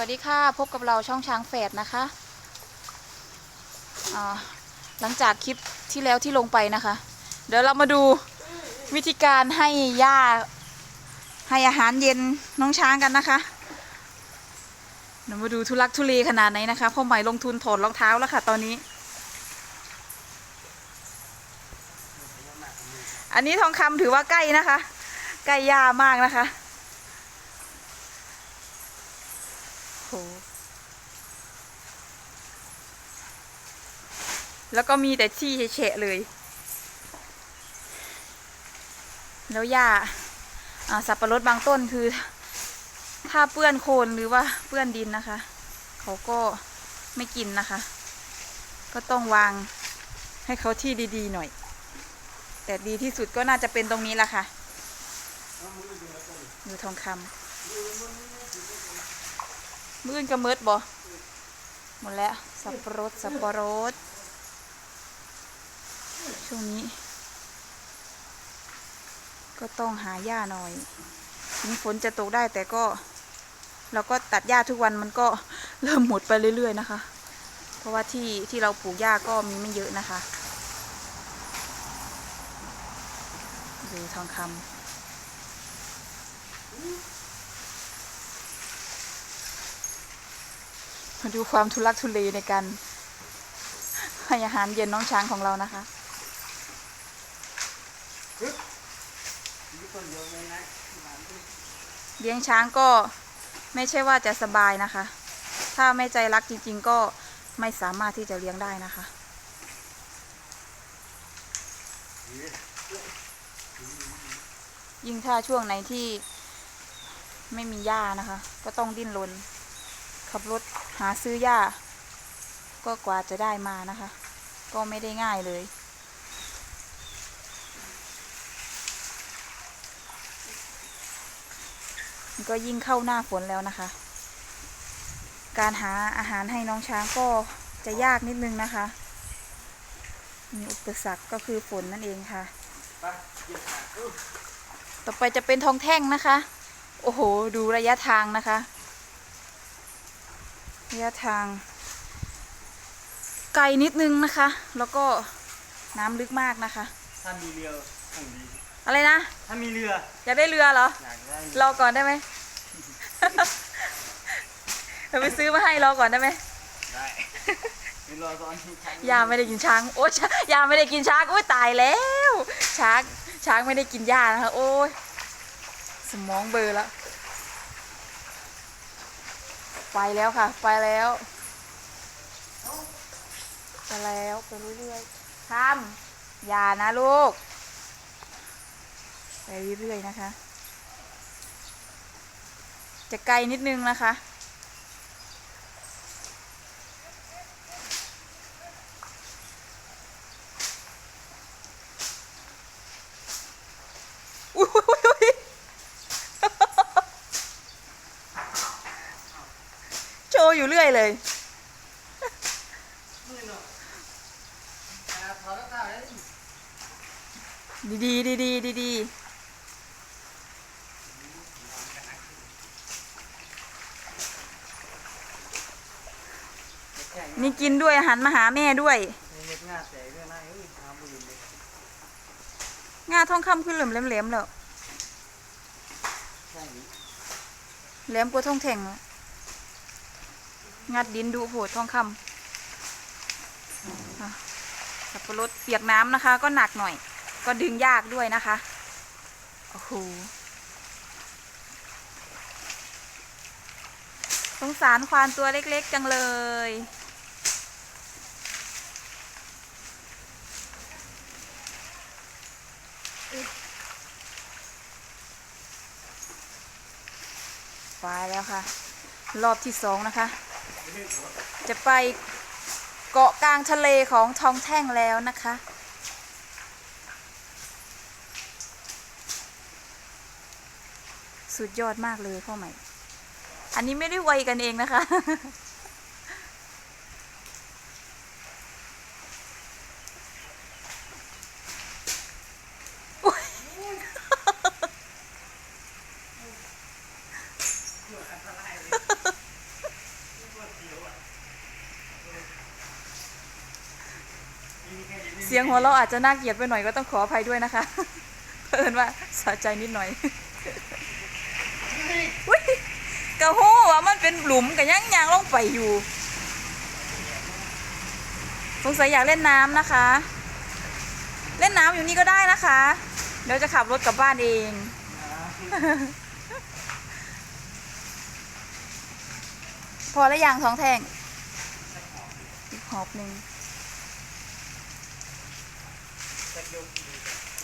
วัสดีค่ะ พบกับเราช่องช้างแฝดนะคะ หลังจากคลิปที่แล้วที่ลงไปนะคะ เดี๋ยวเรามาดูวิธีการให้หญ้าให้อาหารเย็นน้องช้างกันนะคะเดี๋ยวมาดูทุลักทุเลขนาดไหนนะคะพ่อใหม่ลงทุนถอดรองเท้าแล้วค่ะ ตอนนี้ อันนี้ทองคำถือว่าใกล้นะคะ ใกล้หญ้ามากนะคะ โห แล้วก็มีแต่ที่เฉะเลย แล้วหญ้าสับปะรดบางต้นคือ ถ้าเปื้อนโคลนหรือว่าเปื้อนดินนะคะ เขาก็ไม่กินนะคะ ก็ต้องวางให้เขาที่ดีๆหน่อย แต่ดีที่สุดก็น่าจะเป็นตรงนี้ละค่ะดูทองคำมื่นกระเมิดบ่หมดแล้วสับปะรดสับปะรด ช่วงนี้ ก็ต้องหาหญ้าหน่อยถึงฝนจะตกได้แต่ก็เราก็ตัดหญ้าทุกวันมันก็เริ่มหมดไปเรื่อย ๆ นะคะ เพราะว่าที่ที่เราปลูกหญ้าก็มีไม่เยอะนะคะ ดูทองคำมาดูความทุลักทุเลในการให้อาหารเย็นน้องช้างของเรานะคะ เลี้ยงช้างก็ไม่ใช่ว่าจะสบายนะคะ ถ้าไม่ใจรักจริง ๆ ก็ไม่สามารถที่จะเลี้ยงได้นะคะยิ่งถ้าช่วงไหนที่ไม่มีหญ้านะคะ ก็ต้องดิ้นรนขับรถหาซื้อหญ้า ก็กว่าจะได้มานะคะ ก็ไม่ได้ง่ายเลย มัน ก็ยิ่งเข้าหน้าฝนแล้วนะคะ การหาอาหารให้น้องช้างก็จะยากนิดนึงนะคะ มีอุปสรรคก็คือฝนนั่นเองค่ะ ต่อไปจะเป็นทองแท่งนะคะ โอ้โห ดูระยะทางนะคะ ระยะทาง ไกลนิดนึงนะคะ แล้วก็น้ำลึกมากนะคะ ถ้ามีเรือคงดี อะไรนะ ถ้ามีเรืออยากได้เรือเหรอ อยากได้รอก่อนได้ไหมเราไปซื้อมาให้รอก่อนได้ไหมได้มีเรือตอนที่ใช้ยาไม่ได้กินช้าง โอ้ยช้ายาไม่ได้กินช้างโอ้ยตายแล้ว ช้าง ช้างไม่ได้กินหญ้านะคะ โอ้ย สมองเบลอแล้ว ไปแล้วค่ะ ไปแล้ว ไปแล้วไปเรื่อยๆทำอย่านะลูก ไปเรื่อยๆนะคะ จะไกลนิดนึงนะคะ อุ้ยอุ้ยอุ้ยอุ๊ยโชว์อยู่เรื่อยเลยมือเนาะอ่าถอดรองเท้าได้ดีดีดีดี ดีดีนี่กินด้วยอาหารมาหาแม่ด้วยเล็กหน้าแต่เรื่องาทำบุญเลยงาทองคำคือเหลี่ยมแหลมๆแล้วแหลมกว่าทองแท่งงัดดินดูโหดทองคำสับปะรดเปียกน้ำนะคะ ก็หนักหน่อย ก็ดึงยากด้วยนะคะโอ้โหสงสารควานตัวเล็กๆ จังเลย ไปแล้วค่ะ รอบที่สองนะคะ จะไปเกาะกลางทะเลของทองแท่งแล้วนะคะ สุดยอดมากเลยพ่อใหม่ อันนี้ไม่ได้ไวกันเองนะคะ เสียงหัวเราอาจจะน่าเกลียดไปหน่อยก็ต้องขออภัยด้วยนะคะเพิ่นว่าสะใจนิดหน่อยอุ๊ยกระโหว่ามันเป็นหลุมกับย่างยางลงไปอยู่สงสัยอยากเล่นน้ำนะคะ เล่นน้ำอยู่นี่ก็ได้นะคะ เดี๋ยวจะขับรถกลับบ้านเองพอแล้วยังสองแท่งอีกหอบหนึ่ง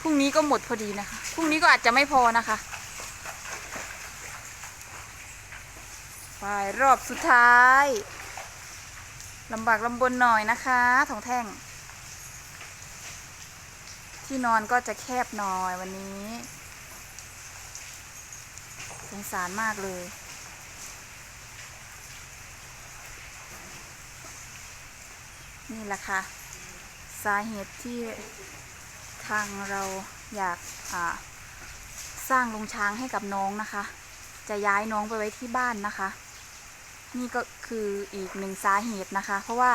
พรุ่งนี้ก็หมดพอดีนะคะ พรุ่งนี้ก็อาจจะไม่พอนะคะไปรอบสุดท้ายลำบากลำบนหน่อยนะคะทองแท่ง ที่นอนก็จะแคบหน่อยวันนี้ สงสารมากเลย นี่แหละค่ะ สาเหตุที่ ทางเราอยากสร้างโรงช้างให้กับน้องนะคะ จะย้ายน้องไปไว้ที่บ้านนะคะ นี่ก็คืออีกหนึ่งสาเหตุนะคะ เพราะว่า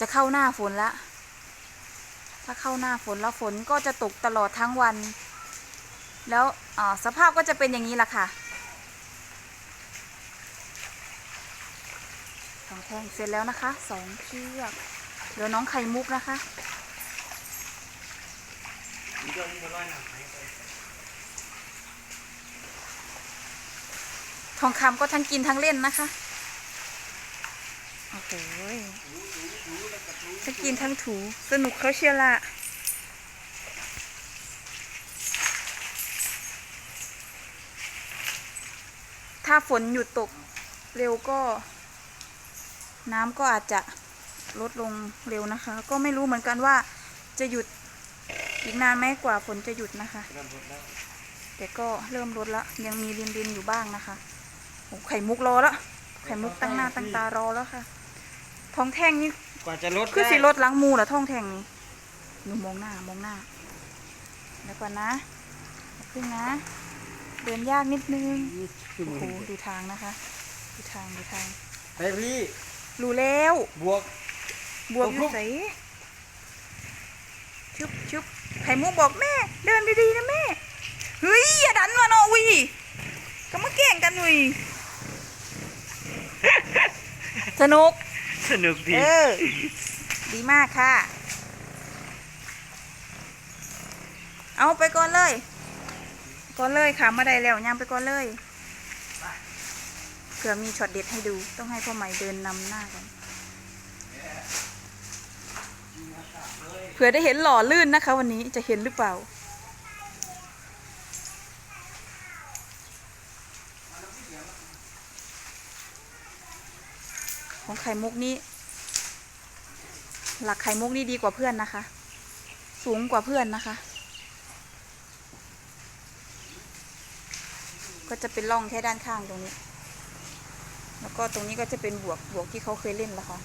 จะเข้าหน้าฝนละถ้าเข้าหน้าฝนแล้วฝนก็จะตกตลอดทั้งวัน แล้วสภาพก็จะเป็นอย่างนี้ละค่ะสองแท่งเสร็จแล้วนะคะสองเชือกเหลือน้องไข่มุกนะคะ ทองคำก็ทั้งกินทั้งเล่นนะคะ โอ้โหทั้งกินทั้งถู สนุกเขาเชียวละถ้าฝนหยุดตกเร็วก็ น้ำก็อาจจะลดลงเร็วนะคะ ก็ไม่รู้เหมือนกันว่าจะหยุด อีกนานไหมกว่าฝนจะหยุดนะคะแต่ก็เริ่มลดแล้วยังมีรินรินๆอยู่บ้างนะคะโอ้ไข่มุกรอแล้วไข่มุกตั้งหน้าตั้งตารอแล้วค่ะ ท้องแท่งนี่กว่าจะลดคือได้สิรถล้างมูเหรอท้องแท่งนี่หนูมองหน้ามองหน้าแล้วก่อนนะอย่าพึ่งนะ เดินยากนิดนึงโอ้โหดูทางนะคะ ดูทางดูทางไปพี่รู้แล้วบวกบวกอยู่ใสชึบชึบ ไข่มุกบอกแม่ เดินดีๆนะแม่ เฮ้ย อย่าดันมาเนาะวิก็มาแกล้งกันวิสนุก สนุกดี เออ ดีมากค่ะ เอาไปก่อนเลย ก่อนเลยค่ะมาได้แล้วยังไปก่อนเลยเผื่อมีช็อตเด็ดให้ดู ต้องให้พ่อใหม่เดินนำหน้ากัน ผื่อได้เห็นหล่อลื่นนะคะ วันนี้จะเห็นหรือเปล่า ของไข่มุกนี่หลักไข่มุกนี่ดีกว่าเพื่อนนะคะ สูงกว่าเพื่อนนะคะ ก็จะเป็นร่องแค่ด้านข้างตรงนี้ แล้วก็ตรงนี้ก็จะเป็นบวกบวกที่เขาเคยเล่นแล้วค่ะ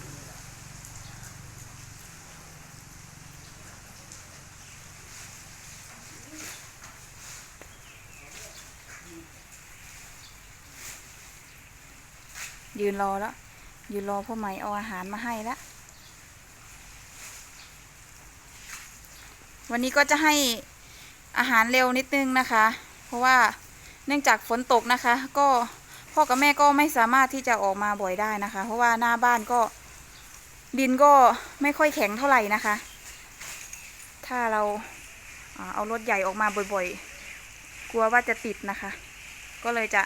ยืนรอแล้ว ยืนรอพ่อไหม่เอาอาหารมาให้แล้ว วันนี้ก็จะให้อาหารเร็วนิดนึงนะคะ เพราะว่าเนื่องจากฝนตกนะคะ ก็พ่อกับแม่ก็ไม่สามารถที่จะออกมาบ่อยได้นะคะ เพราะว่าหน้าบ้านก็ดินก็ไม่ค่อยแข็งเท่าไหร่นะคะ ถ้าเราเอารถใหญ่ออกมาบ่อยๆ กลัวว่าจะติดนะคะ ก็เลยจะ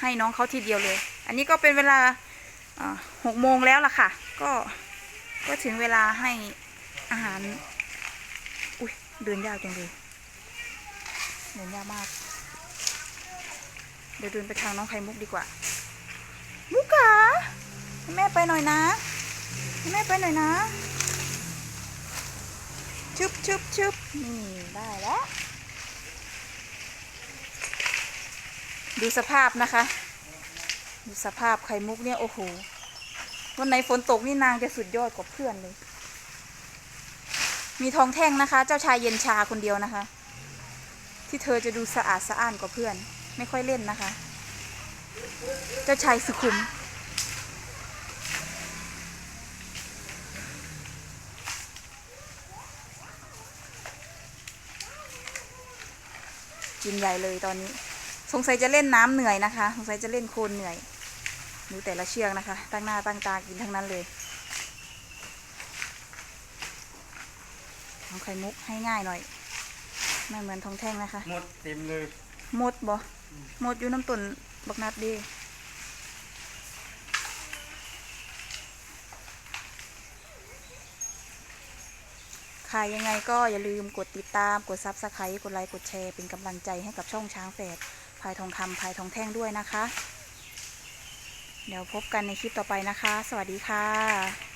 ให้น้องเขาทีเดียวเลย อันนี้ก็เป็นเวลาหกโมงแล้วล่ะค่ะ ก็ก็ถึงเวลาให้อาหาร อุ้ยเดินยากจังเลยเดินยากมาก เดี๋ยวเดินไปทางน้องไข่มุกดีกว่า มุกขาให้แม่ไปหน่อยนะแม่ไปหน่อยนะชึบชึบชึบนี่ได้แล้ว ดูสภาพนะคะ สภาพไข่มุกเนี่ย โอ้โห วันไหนฝนตกนี่นางจะสุดยอดกว่าเพื่อนเลย มีทองแท่งนะคะ เจ้าชายเย็นชาคนเดียวนะคะ ที่เธอจะดูสะอาดสะอ้านกว่าเพื่อน ไม่ค่อยเล่นนะคะ เจ้าชายสุขุมกินใหญ่เลยตอนนี้ สงสัยจะเล่นน้ำเหนื่อยนะคะ สงสัยจะเล่นโคลนเหนื่อย ดูแต่ละเชือกนะคะ ตั้งหน้าตั้งตากินทั้งนั้นเลยเอาไข่มุกให้ง่ายหน่อย ไม่เหมือนทองแท่งนะคะ หมดเต็มเลย หมดบ่หมดอยู่น้ำตุนบักนัดเดีค่ะยังไงก็อย่าลืมกดติดตามกดซับสไครต์กดไลค์กดแชร์เป็นกำลังใจให้กับช่องช้างแฝดพายทองคำพายทองแท่งด้วยนะคะ เดี๋ยวพบกันในคลิปต่อไปนะคะ สวัสดีค่ะ